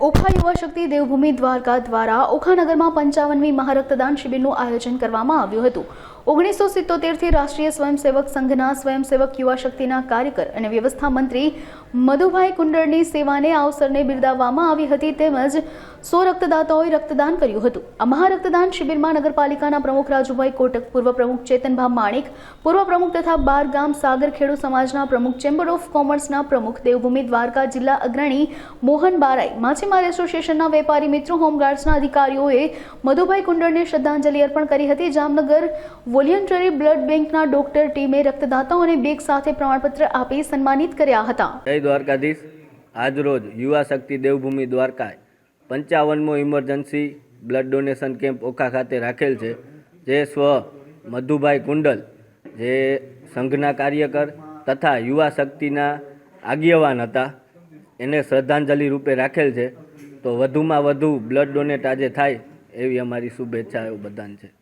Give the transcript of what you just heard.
ઓખા યુવા શક્તિ દેવભૂમિ દ્વારકા દ્વારા ઓખાનગરમાં પંચાવનમી મહારક્તદાન શિબિરનું આયોજન કરવામાં આવ્યું હતું. ઓગણીસો સિત્તોતેરથી રાષ્ટ્રીય સ્વયંસેવક સંઘના સ્વયંસેવક યુવા શક્તિના કાર્યકર અને વ્યવસ્થા મંત્રી મધુભાઈ કુંડળની સેવાને અવસરને બિરદાવવામાં આવી હતી તેમજ સો રક્તદાતાઓએ રક્તદાન કર્યું હતું. આ મહારક્તદાન શિબિરમાં નગરપાલિકાના પ્રમુખ રાજુભાઈ કોટક, પૂર્વ પ્રમુખ ચેતનભા માણિક, પૂર્વ પ્રમુખ તથા બાર ગામ સાગર ખેડુ સમાજના પ્રમુખ ચેમ્બર ઓફ કોમર્સના પ્રમુખ દેવભૂમિ દ્વારકા જિલ્લા અગ્રણી મોહન બારાઈ, માછીમાર એસોસિએશનના વેપારી મિત્રો, હોમગાર્ડ્સના અધિકારીઓએ મધુભાઈ કુંડળને શ્રદ્ધાંજલિ અર્પણ કરી હતી. જામનગર વોલિયન્ટરી બ્લડ બેંકના ડોક્ટર ટીમે રક્તદાતાઓને બેગ સાથે પ્રમાણપત્ર આપી સન્માનિત કર્યા હતા. જય દ્વારકાધીશ. આજરોજ યુવા શક્તિ Devbhumi Dwarka પંચાવનમો emergency blood donation camp Okha ખાતે રાખેલ છે. જે સ્વ મધુભાઈ કુંડલ, જે સંઘના કાર્યકર તથા યુવા શક્તિના આગેવાન હતા, એને શ્રદ્ધાંજલિ રૂપે રાખેલ છે. તો વધુમાં વધુ બ્લડ ડોનેટ આજે થાય એવી અમારી શુભેચ્છાઓ બધાને છે.